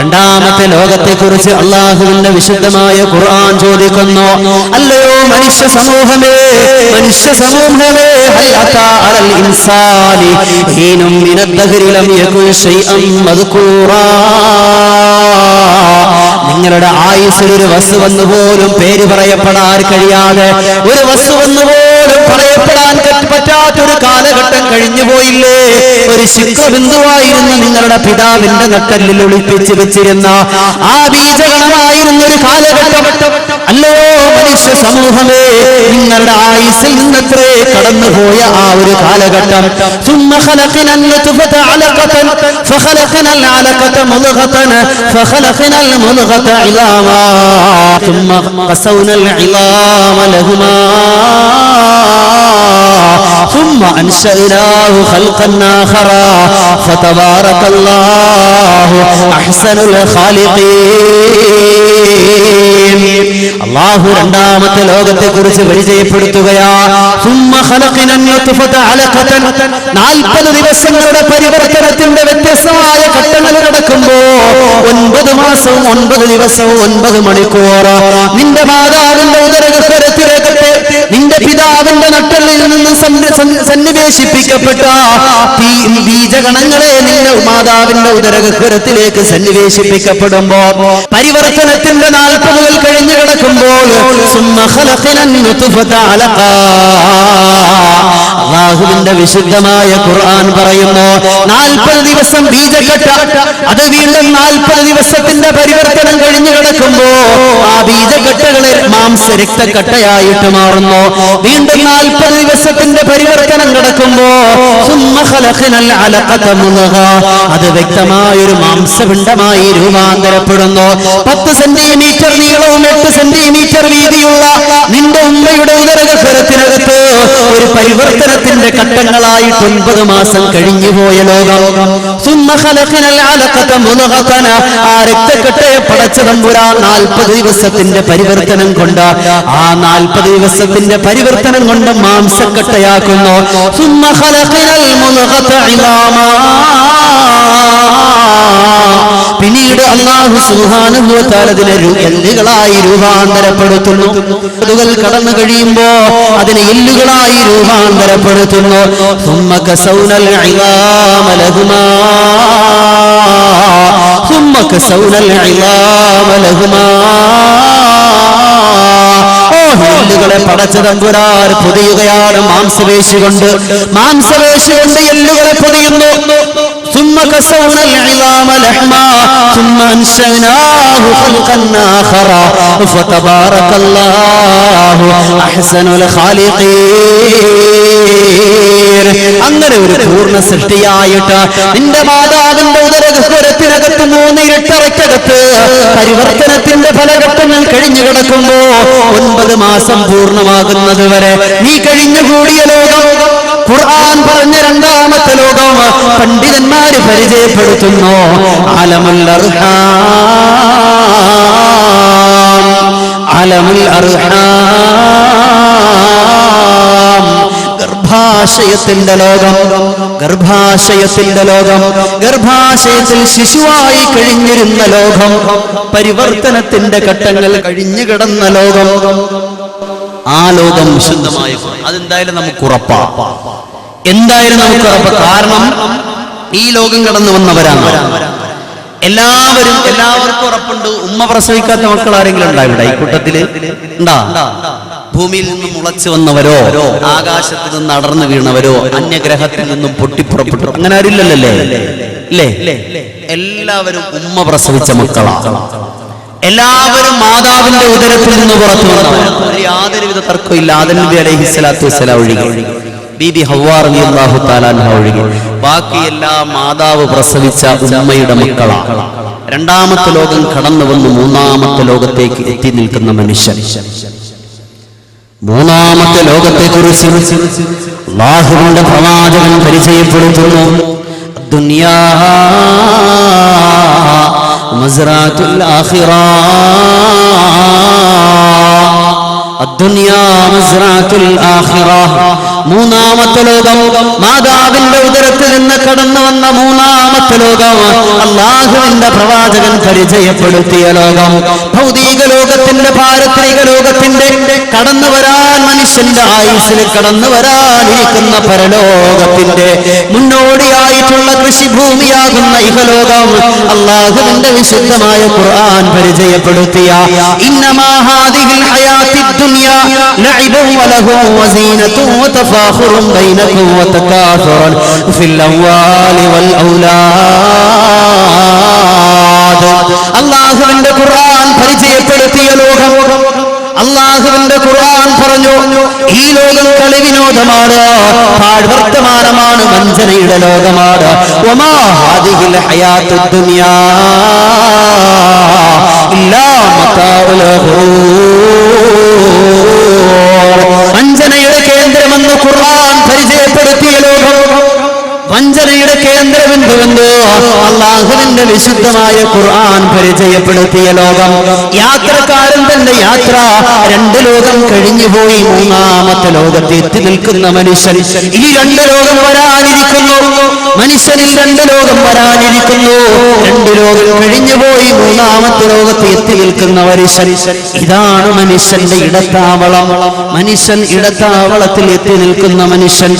രണ്ടാമത്തെ ലോകത്തെ കുറിച്ച് അള്ളാഹുവിന്റെ വിശുദ്ധമായ ഖുർആൻ ചോദിക്കുന്നു. അല്ലയോ മനുഷ്യ സമൂഹമേ മനുഷ്യ സമൂഹമേ നിങ്ങളുടെ ആയുസ്സിൽ ഒരു വസ്തു വന്നുപോലും പേര് പറയപ്പെടാൻ കഴിയാതെ ഒരു വസ്തു വന്നു പോലും പറയപ്പെടാൻ ക- പറ്റാത്തൊരു കാലഘട്ടം കഴിഞ്ഞു പോയില്ലേ ഒരു ശുക്രബിന്ദുവായിരുന്ന നിങ്ങളുടെ പിതാവിന്റെ നട്ടലിൽ ഒളിപ്പിച്ച് വെച്ചിരുന്ന ആ ബീജഗണമായിരുന്ന ഒരു കാലഘട്ടം അല്ലയോ മനുഷ്യ സമൂഹമേ നിങ്ങളുടെ ആയുസ്സിൽ നിന്നത്രേ കടന്നുപോയ ആ ഒരു കാലഘട്ടം ثم خلقنا النطفة علقة فخلقنا العلقة مضغة فخلقنا المضغة عظاما ثم قسونا العظام لهما ثم أنشأناه خلقا آخر فتبارك الله أحسن الخالقين അള്ളാഹു രണ്ടാമത്തെ ലോകത്തെ കുറിച്ച് പരിചയപ്പെടുത്തുകയാ ثم خلقنا النطفة علقة നാൽപ്പത് ദിവസങ്ങളുടെ പരിവർത്തനത്തിന്റെ വ്യത്യസ്തമായ ഘട്ടങ്ങൾ നടക്കുമ്പോ ഒൻപത് മാസവും ഒൻപത് ദിവസവും ഒൻപത് മണിക്കൂർ നിന്റെ മാതാവിന്റെ ഉദരഗഹരത്തിലേക്കട്ടെ സന്നിവേശിപ്പിക്കപ്പെട്ട ബീജഗണങ്ങളെ നിന്റെ മാതാവിന്റെ ഉദരകരത്തിലേക്ക് സന്നിവേശിപ്പിക്കപ്പെടുമ്പോ പരിവർത്തനത്തിന്റെ നാൽപ്പതുകൾ കഴിഞ്ഞു കിടക്കുമ്പോൾ ാഹുവിന്റെ വിശുദ്ധമായ ഖുർആൻ പറയുന്നു നാൽപ്പത് ദിവസം ബീജകെട്ട അത് വീണ്ടും നാൽപ്പത് ദിവസത്തിന്റെ പരിവർത്തനം കഴിഞ്ഞു കിടക്കുമ്പോ ബീജഘട്ടകളെ മാംസ രക്തക്കട്ടയായിട്ട് മാറുന്നു. വീണ്ടും നാൽപ്പത് ദിവസത്തിന്റെ പരിവർത്തനം നടക്കുമ്പോ അത് വ്യക്തമായൊരു മാംസപിണ്ഡമായി രൂപാന്തരപ്പെടുന്നു. പത്ത് സെന്റിമീറ്റർ നീളവും എട്ട് സെന്റിമീറ്റർ വീതിയുള്ള നിന്റെ ഉമ്മയുടെ ഉദരകരത്തിനകത്ത് ഒരു പരിവർത്തനത്തിന്റെ ഘട്ടങ്ങളായിട്ട് ഒൻപത് മാസം കഴിഞ്ഞുപോയ ലോകം. ആ രക്തക്കെട്ടയെ പടച്ചതമ്പുരാ നാൽപ്പത് ദിവസത്തിൽ ദിവസത്തിന്റെ പരിവർത്തനം കൊണ്ട് ആ നാൽപ്പത് ദിവസത്തിന്റെ പരിവർത്തനം കൊണ്ട് മാംസക്കട്ടയാക്കുന്നു. പിന്നീട് അള്ളാഹു സുഹാനുഭവത്താലതിനെ എല്ലുകളായി രൂപാന്തരപ്പെടുത്തുന്നു. അതുകൾ കടന്നു കഴിയുമ്പോ അതിനെ എല്ലുകളായി രൂപാന്തരപ്പെടുത്തുന്നു. സുമ്മ കസൗനൽ العظام لهما ثم كسونا العظام لهما ഓ എല്ലുകളെ പടച്ച തമ്പുരാൻ പൊതിയുകയാണ് മാംസപേശി കൊണ്ട് മാംസപേശി കൊണ്ട് എല്ലുകളെ പൊതിയുന്നു ثم كسونا العظام لحما ثم أنشأناه خلقا آخر فتبارك الله أحسن الخالقين അങ്ങനെ ഒരു പൂർണ സൃഷ്ടിയായിട്ട് നിന്റെ മാതാവിന്റെ ഉദരഗഹരത്തിനകത്ത് മൂന്ന് ഇരട്ടറയ്ക്കകത്ത് പരിവർത്തനത്തിന്റെ ഫലഘട്ടങ്ങൾ കഴിഞ്ഞു കിടക്കുമ്പോ ഒൻപത് മാസം പൂർണമാകുന്നത് വരെ നീ കഴിഞ്ഞുകൂടിയ ലോകം. ഖുർആൻ പറഞ്ഞ രണ്ടാമത്തെ ലോകം. പണ്ഡിതന്മാര് പരിചയപ്പെടുത്തുന്നു. അലമുൽ അർഹാം. അലമുൽ അർഹാം. ഗർഭാശയത്തിന്റെ ലോകം ഗർഭാശയത്തിന്റെ ലോകം ഗർഭാശയത്തിൽ ശിശുവായി കഴിഞ്ഞിരുന്ന ലോകം പരിവർത്തനത്തിന്റെ ഘട്ടങ്ങൾ കഴിഞ്ഞു കിടന്ന ലോകം. ആ ലോകം വിശുദ്ധമായ അതെന്തായാലും നമുക്ക് ഉറപ്പാ. എന്തായാലും നമുക്ക് ഉറപ്പ്. കാരണം ഈ ലോകം കടന്നു വന്നവരാണ്. എല്ലാവരും എല്ലാവർക്കും ഉറപ്പുണ്ട്. ഉമ്മ പ്രസവിക്കാത്ത മക്കൾ ആരെങ്കിലും ഉണ്ടാ ഇവിടെ ഈ കൂട്ടത്തിൽ? ഉണ്ടാ? ഭൂമിയിൽ നിന്ന് മുളച്ചു വന്നവരോ ആകാശത്ത് നിന്ന് അടർന്നു വീണവരോ അന്യഗ്രഹത്തിൽ നിന്നും പൊട്ടിപ്പുറപ്പെട്ടു അങ്ങനെ ആരില്ലല്ലേ എല്ലാവരും ഉമ്മ പ്രസവിച്ച മക്കളാണ് എല്ലാവരും മാതാവിന്റെ ഉദരത്തിൽ നിന്ന് പുറത്തു യാതൊരുവിധ തർക്കമില്ല ഇല്ല നബി അലൈഹി സ്വലാത്തു വസ്സലാം ഒഴികെ. ബീബി അൻഹ ഒഴികെ. ബാക്കി എല്ലാ മാതാവ് പ്രസവിച്ച ഉമ്മയുടെ മക്കളാണ് രണ്ടാമത്തെ ലോകം കടന്നു വന്ന് മൂന്നാമത്തെ ലോകത്തേക്ക് എത്തി നിൽക്കുന്ന മനുഷ്യൻ. മൂന്നാമത്തെ ലോകത്തെ കുറിച്ച് അള്ളാഹുവിന്റെ പ്രവാചകൻ പരിചയപ്പെടുത്തുന്നു. ദുനിയാ മൂന്നാമത്തെ ലോകം മാതാവിന്റെ ഉദരത്തിൽ നിന്ന് കടന്നു വന്ന മൂന്നാമത്തെ ലോകം അള്ളാഹുവിന്റെ പ്രവാചകൻ പരിചയപ്പെടുത്തിയ ലോകം. ഭൗതിക ലോകത്തിന്റെ പാരത്രിക ലോകത്തിന്റെ കടന്നു വരാൻ മനുഷ്യന്റെ ആയുസ്സിൽ കടന്നു വരാനിരിക്കുന്ന പരലോകത്തിന്റെ മുന്നോടിയായിട്ടുള്ള കൃഷിഭൂമിയാകുന്ന ഇഹലോകം അള്ളാഹുവിന്റെ വിശുദ്ധമായ ഖുർആൻ പരിചയപ്പെടുത്തിയ ഇന്നമാഹാദിൽ ഹയാത്തി ദുനിയ ലഇബും വലഹു വസീനതു വതഫ വതഫാഖുറും بينكم وتكاثر في അംവാലി والأولاد. الله അള്ളാഹുവിന്റെ ഖുർആൻ പരിചയപ്പെടുത്തിയ ലോകം. അള്ളാഹുവിന്റെ ഖുർആൻ പറഞ്ഞു ഈ ലോകം കളി വിനോദമാണ് പാഴ്വർത്തമാനമാണ് വഞ്ചനയുടെ ലോകമാണ്. വമാ ഹാദിഹിൽ ഹയാത്തുദ് ദുനിയാ ഇല്ലാ മതാഉൽ ഘുറൂർ. വഞ്ചനയുടെ കേന്ദ്രമെന്ന് ഖുർആൻ പരിചയപ്പെടുത്തിയ ലോകം വഞ്ചനയുടെ കേന്ദ്രബിന്ദുവെന്ന് അള്ളാഹുവിന്റെ വിശുദ്ധമായ ഖുർആൻ പരിചയപ്പെടുത്തിയ ലോകം. യാത്രക്കാരൻ തന്റെ യാത്ര. രണ്ട് ലോകം കഴിഞ്ഞുപോയി മൂന്നാമത്തെ ലോകത്ത് എത്തി നിൽക്കുന്ന മനുഷ്യൻ. ഈ രണ്ട് ലോകം വരാനിരിക്കുന്നു. മനുഷ്യനിൽ രണ്ട് ലോകം വരാനിരിക്കുന്നു. രണ്ട് ലോകം കഴിഞ്ഞുപോയി മൂന്നാമത്തെ ലോകത്ത് എത്തി നിൽക്കുന്ന മനുഷ്യൻ ഇതാണ് മനുഷ്യന്റെ ഇടത്താവളം. മനുഷ്യൻ ഇടത്താവളത്തിൽ എത്തി നിൽക്കുന്ന മനുഷ്യൻ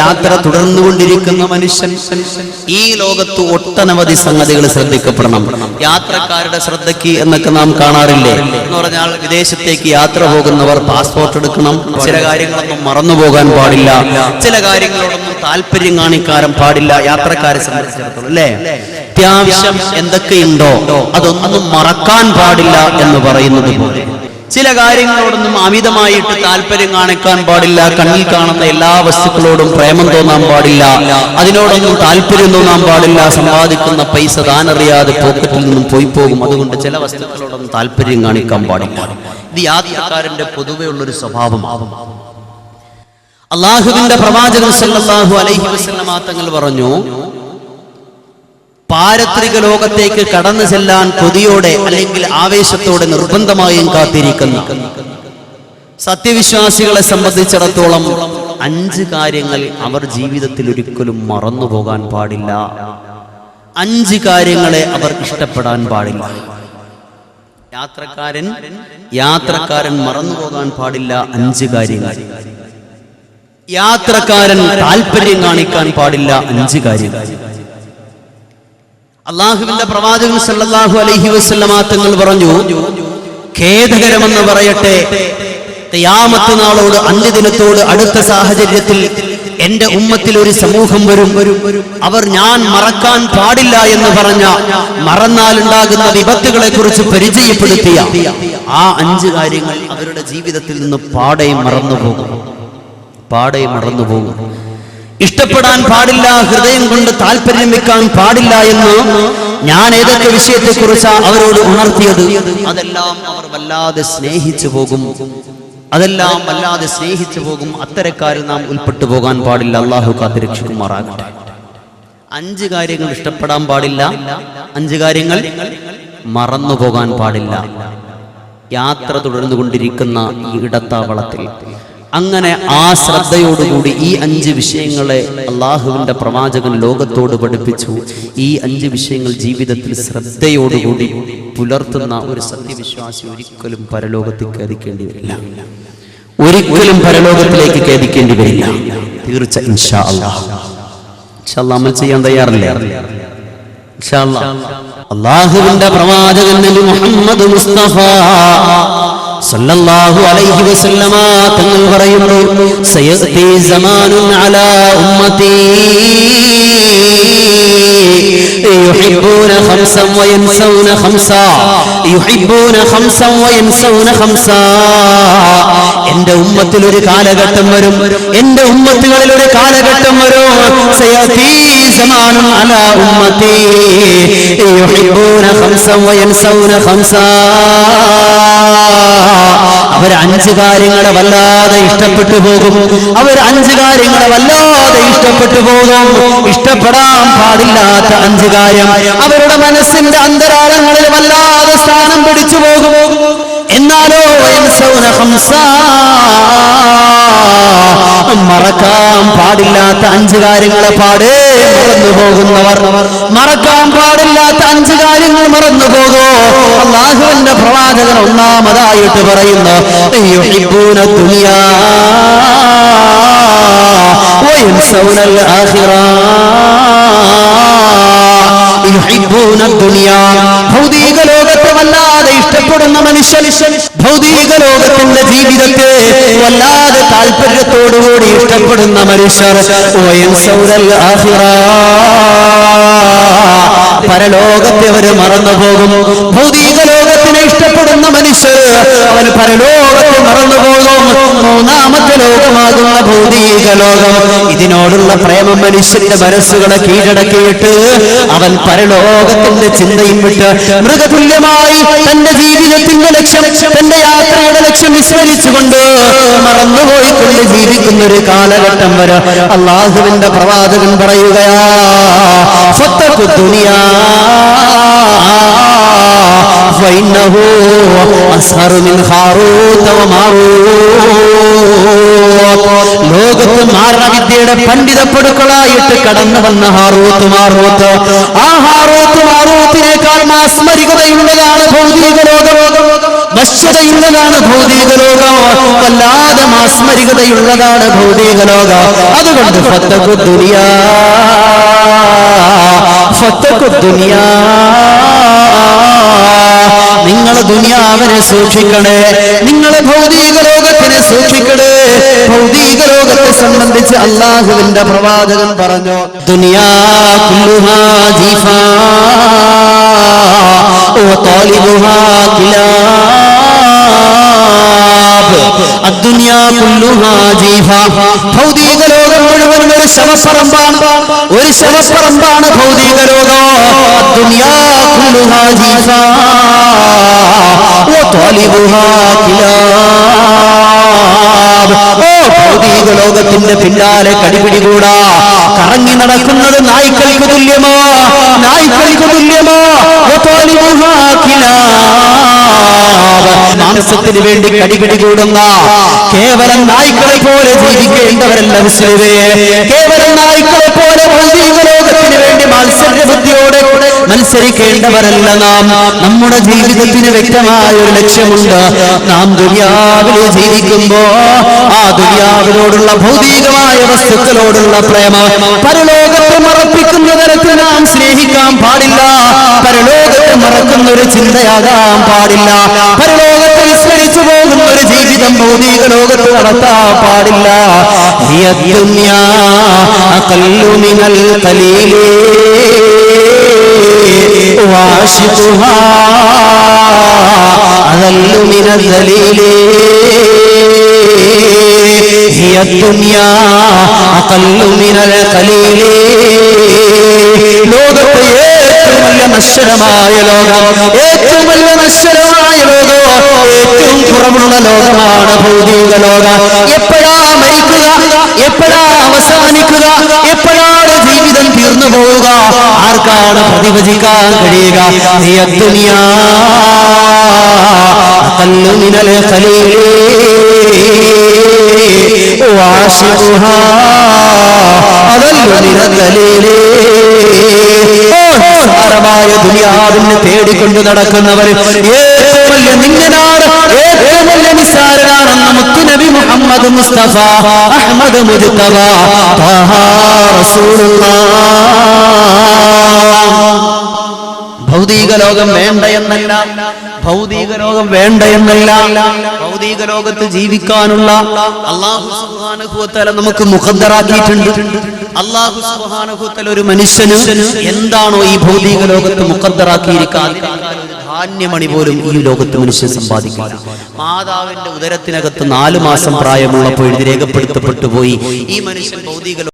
യാത്ര തുടർന്നുകൊണ്ടിരിക്കുന്ന മനുഷ്യൻ ഈ ലോകത്ത് ഒട്ടനവധി സംഗതികൾ ശ്രദ്ധിക്കപ്പെടണം. യാത്രക്കാരുടെ ശ്രദ്ധയ്ക്ക് എന്നൊക്കെ നാം കാണാറില്ലേ? എന്ന് പറഞ്ഞാൽ വിദേശത്തേക്ക് യാത്ര പോകുന്നവർ പാസ്പോർട്ട് എടുക്കണം. ചില കാര്യങ്ങളൊന്നും മറന്നു പോകാൻ പാടില്ല. ചില കാര്യങ്ങളോടൊന്നും താല്പര്യം കാണിക്കാനും പാടില്ല യാത്രക്കാരെ സംബന്ധിച്ചിടത്തോളം അല്ലേ? അത്യാവശ്യം എന്തൊക്കെയുണ്ടോ അതൊന്നും മറക്കാൻ പാടില്ല എന്ന് പറയുന്നത് പോലെ. ചില കാര്യങ്ങളോടൊന്നും അമിതമായിട്ട് താല്പര്യം കാണിക്കാൻ പാടില്ല കണ്ണിൽ കാണുന്ന എല്ലാ വസ്തുക്കളോടും പ്രേമം തോന്നാൻ പാടില്ല അതിനോടൊന്നും താല്പര്യം തോന്നാൻ പാടില്ല സമ്പാദിക്കുന്ന പൈസ താനറിയാതെ പോക്കറ്റിൽ നിന്നും പോയി പോകും. അതുകൊണ്ട് ചില വസ്തുക്കളോടൊന്നും താല്പര്യം കാണിക്കാൻ പാടില്ല. ഇത് യാത്രക്കാരന്റെ പൊതുവെയുള്ളൊരു സ്വഭാവമാകും അള്ളാഹുവിന്റെ പ്രവാചകൻ സല്ലാഹു അലൈഹി വസല്ലമ തങ്ങൾ പറഞ്ഞു പാരത്രിക ലോകത്തേക്ക് കടന്നു ചെല്ലാൻ കൊതിയോടെ അല്ലെങ്കിൽ ആവേശത്തോടെ നിർബന്ധമായും കാത്തിരിക്കുന്ന. സത്യവിശ്വാസികളെ സംബന്ധിച്ചിടത്തോളം അഞ്ച് കാര്യങ്ങൾ അവർ ജീവിതത്തിൽ ഒരിക്കലും മറന്നു പോകാൻ പാടില്ല. അഞ്ച് കാര്യങ്ങളെ അവർ ഇഷ്ടപ്പെടാൻ പാടില്ല. യാത്രക്കാരൻ യാത്രക്കാരൻ മറന്നു പോകാൻ പാടില്ല. അഞ്ച് കാര്യങ്ങൾ. യാത്രക്കാരൻ താല്പര്യം കാണിക്കാൻ പാടില്ല അഞ്ച് കാര്യം. അള്ളാഹുവിന്റെ പ്രവാചകൻ സല്ലാഹു അലഹി വസല്ലമ തങ്ങൾ പറഞ്ഞു ഖേദകരമെന്ന് പറയട്ടെ ഖിയാമത്ത് നാളോട് അന്ത്യദിനത്തോട് അടുത്ത സാഹചര്യത്തിൽ എന്റെ ഉമ്മത്തിൽ ഒരു സമൂഹം വരും. അവർ ഞാൻ മറക്കാൻ പാടില്ല എന്ന് പറഞ്ഞ മറന്നാലുണ്ടാകുന്ന വിപത്തുകളെ കുറിച്ച് പരിചയപ്പെടുത്തിയ ആ അഞ്ച് കാര്യങ്ങൾ അവരുടെ ജീവിതത്തിൽ നിന്ന് പാടെ മറന്നുപോകും. പാടെ മറന്നുപോകും. ഇഷ്ടപ്പെടാൻ പാടില്ല ഹൃദയം കൊണ്ട് താല്പര്യം വെക്കാൻ പാടില്ല എന്ന് ഞാൻ ഏതൊക്കെ വിഷയത്തെ കുറിച്ചാ അവരോട് ഉണർത്തിയത്? അതെല്ലാം അവർ വല്ലാതെ സ്നേഹിച്ചു പോകും. അതെല്ലാം വല്ലാതെ സ്നേഹിച്ചു പോകും. അത്തരക്കാരിൽ നാം ഉൾപ്പെട്ടു പോകാൻ പാടില്ല. അള്ളാഹു കാത്തിരക്ഷിക്കുമാറാകട്ടെ. അഞ്ച് കാര്യങ്ങൾ ഇഷ്ടപ്പെടാൻ പാടില്ല. അഞ്ച് കാര്യങ്ങൾ മറന്നു പോകാൻ പാടില്ല. യാത്ര തുടർന്നുകൊണ്ടിരിക്കുന്ന ഈ ഇടത്താവളത്തിൽ അങ്ങനെ ആ ശ്രദ്ധയോടുകൂടി ഈ അഞ്ച് വിഷയങ്ങളെ അള്ളാഹുവിന്റെ പ്രവാചകൻ ലോകത്തോട് പഠിപ്പിച്ചു. ഈ അഞ്ച് വിഷയങ്ങൾ ജീവിതത്തിൽ ശ്രദ്ധയോടുകൂടി പുലർത്തുന്ന ഒരു സത്യവിശ്വാസി ഒരിക്കലും പരലോകത്തിൽ കയറിക്കേണ്ടി വരില്ല. ഒരിക്കലും പരലോകത്തിലേക്ക് കേദിക്കേണ്ടി വരില്ല. തീർച്ച ഇൻഷാ അള്ളാഹ്. അമൽ ചെയ്യാൻ തയ്യാറല്ലേ. അള്ളാഹുവിന്റെ പ്രവാചകൻ മുഹമ്മദ് മുസ്തഫ സല്ലല്ലാഹു അലൈഹി വസല്ലമ തങ്ങൾ പറയുന്നു സയത്തി സമാനുൻ അലാ ഉമ്മതി يحبون خمسا وينسون خمسا يحبون خمسا وينسون خمسا എന്റെ ഉമ്മത്തിൽ ഒരു കാലഘട്ടം വരും എന്റെ ഉമ്മത്തുകളിൽ ഒരു കാലഘട്ടം വരും സയതീ സമാനുൻ അലാ ഉമ്മതി യുഹിബ്ബൂന ഖംസൻ വയൻസൗന ഖംസാ അവർ അഞ്ച് കാര്യങ്ങളെ വല്ലാതെ ഇഷ്ടപ്പെട്ടു പോകും. അവർ അഞ്ച് കാര്യങ്ങളെ വല്ലാതെ ഇഷ്ടപ്പെട്ടു പോകും. ഇഷ്ടപ്പെടാൻ പാടില്ലാത്ത അഞ്ച് കാര്യം. അവരുടെ മനസ്സിന്റെ അന്തരാളങ്ങളിൽ വല്ലാതെ സ്ഥാനം പിടിച്ചു പോകും. എന്നാലോ മറക്കാൻ പാടില്ലാത്ത അഞ്ച് കാര്യങ്ങളെ പാടേ മറന്നു പോകുന്നവർ. മറക്കാൻ പാടില്ലാത്ത അഞ്ച് കാര്യങ്ങൾ മറന്നു പോകോ. അള്ളാഹുവിന്റെ പ്രവാചകൻ ഒന്നാമതായിട്ട് പറയുന്നു യുഹിബൂന ദുനിയാ ആഖിറ. ഭൗതിക ലോകത്തെ വല്ലാതെ ഇഷ്ടപ്പെടുന്ന മനുഷ്യൻ ഭൗതിക ലോകത്തിന്റെ ജീവിതത്തെ വല്ലാതെ താല്പര്യത്തോടുകൂടി ഇഷ്ടപ്പെടുന്ന മനുഷ്യർ പരലോകത്തെ അവർ മറന്നുപോകും. ഭൗതിക ലോകത്തിനെ ഇഷ്ടപ്പെടുന്ന മനുഷ്യർ അവൻ പരലോകത്തെ മറന്നുപോകും മൂന്നാമത്തെ ലോകമാകുന്ന ഭൗതിക ലോകം. ഇതിനോടുള്ള പ്രേമം മനുഷ്യന്റെ മനസ്സുകളെ കീഴടക്കിയിട്ട് അവൻ പരലോകത്തിന്റെ ചിന്തയും വിട്ട് മൃഗതുല്യമായി തന്റെ ജീവിതത്തിന്റെ ലക്ഷ്യം തന്റെ യാത്രയുടെ ലക്ഷ്യം വിസ്മരിച്ചുകൊണ്ട് മറന്നുപോയിക്കൊണ്ട് ജീവിക്കുന്ന ഒരു കാലഘട്ടം വരെ അള്ളാഹുവിന്റെ പ്രവാചകൻ പറയുകയാ സ്വത്തക്കു ദുനിയാ فإنه أسهر من هاروت وماروت ലോകത്ത് മാരണവിദ്യയുടെ പണ്ഡിതപ്പെടുക്കളായിട്ട് കടന്നു വന്ന ഹാറൂത്ത് മാറൂത്ത് ആ ഹാറൂത്ത് മാറൂത്തിനേക്കാൾ മാസ്മരികതയുള്ളതാണ് ഭൗതിക ലോകം വശ്യതയുള്ളതാണ് ഭൗതിക ലോകം വല്ലാതെ മാസ്മരികതയുള്ളതാണ് ഭൗതിക ലോകം അതുകൊണ്ട് ഫത്തക്കു ദുനിയാ ഫത്തക്കു ദുനിയാ നിങ്ങൾ ദുനിയാവിനെ സൂക്ഷിക്കണേ. നിങ്ങൾ ഭൗതിക ലോകത്തിനെ സൂക്ഷിക്കണേ. ഭൗതിക ലോകത്തെ സംബന്ധിച്ച് അള്ളാഹുവിന്റെ പ്രവാചകൻ പറഞ്ഞു ദുനിയാ ഭൗതിക ലോകം മുഴുവനും ഒരു ശവപ്പറമ്പാണ്. ഒരു ശവപ്പറമ്പാണ് ഭൗതിക ലോകം. ഭൗതിക ലോകത്തിന്റെ പിന്നാലെ കടിപിടികൂടാ. കറങ്ങി നടക്കുന്നത് നായ്ക്കൾക്ക് തുല്യമാ. നായ്ക്കൾക്ക് തുല്യമാ. മാംസത്തിന് വേണ്ടി കടിപിടി കൂടുന്ന കേവലം നായ്ക്കളെ പോലെ ജീവിക്കേണ്ടവരല്ല മുസ്ലിമേ. കേവലം നായ്ക്കളെ പോലെ ലോകത്തിന് വേണ്ടി മത്സര ബുദ്ധിയോടെ മത്സരിക്കേണ്ടവരല്ല നാം. നമ്മുടെ ജീവിതത്തിന് വ്യക്തമായ ഒരു ലക്ഷ്യമുണ്ട്. നാം ദുര്യാവിൽ ജീവിക്കുമ്പോ ആ ദുര്യാവിനോടുള്ള ഭൗതികമായ വസ്തുക്കളോടുള്ള പ്രേമ പരലോകത്തെ മറപ്പിക്കുന്ന തരത്തിൽ നാം സ്നേഹിക്കാൻ പാടില്ല. പരലോകത്തെ മറക്കുന്ന ഒരു ചിന്തയാകാൻ പാടില്ല. ഒരു ജീവിതം ഭൗതിക ലോകത്ത് നടത്താൻ പാടില്ല ഹിയ ദുനിയാ അഖല്ലു മിനൽ ഖലീലി വാശിഖുഹാ അദല്ലു മിനൽ ദലീലി هي الدنيا أقل من القليل ലോകത്തെ ഏറ്റവും വലിയ നശ്വരമായ ലോകം. ഏറ്റവും വലിയ നശ്വരമായ ലോകം. ഏറ്റവും കുറവുള്ള ലോകമാണ് ഭൗതിക ലോകം. എപ്പോഴാ മരിക്കുക? എപ്പോഴാ അവസാനിക്കുക? എപ്പോഴാണ് ജീവിതം തീർന്നു പോവുക? ആർക്കാണ് പ്രതിവചിക്കാൻ കഴിയുക? മിനൽ ഖലീലേ. വാശിഹ അകല്ലു നിറകലേ സാരമായ ദുനിയാവിനെ തേടിക്കൊണ്ട് നടക്കുന്നവർ ഏറ്റവും വലിയ നിങ്ങനാണ് ഏറ്റവും വലിയ നിസ്സാരനാണെന്ന് മുത്തുനബി മുഹമ്മദ് മുസ്തഫ അഹമ്മദ് മുജുത്തവ റസൂലുള്ള. ഭൗതിക ലോകം വേണ്ട എന്നല്ല. ഭൗതിക ലോകം വേണ്ട എന്നല്ല. ഭൗതിക ലോകത്ത് ജീവിക്കാനുള്ള അള്ളാഹു സുബ്ഹാനഹുവതആല നമുക്ക് മുഖദ്ദറാക്കിയിട്ടുണ്ട് അള്ളാഹു സുബ്ഹാനഹുവതആല ഒരു മനുഷ്യന് എന്താണോ ഈ ഭൗതിക ലോകത്ത് മുഖദ്ദറാക്കിയിരിക്കാൻ ധാന്യമണി പോലും ഈ ലോകത്ത് മനുഷ്യൻ സമ്പാദിക്കാം മാതാവിന്റെ ഉദരത്തിനകത്ത് നാലു മാസം പ്രായമുള്ളപ്പോൾ എഴുതി രേഖപ്പെടുത്തപ്പെട്ടു പോയി. ഈ മനുഷ്യൻ ഭൗതിക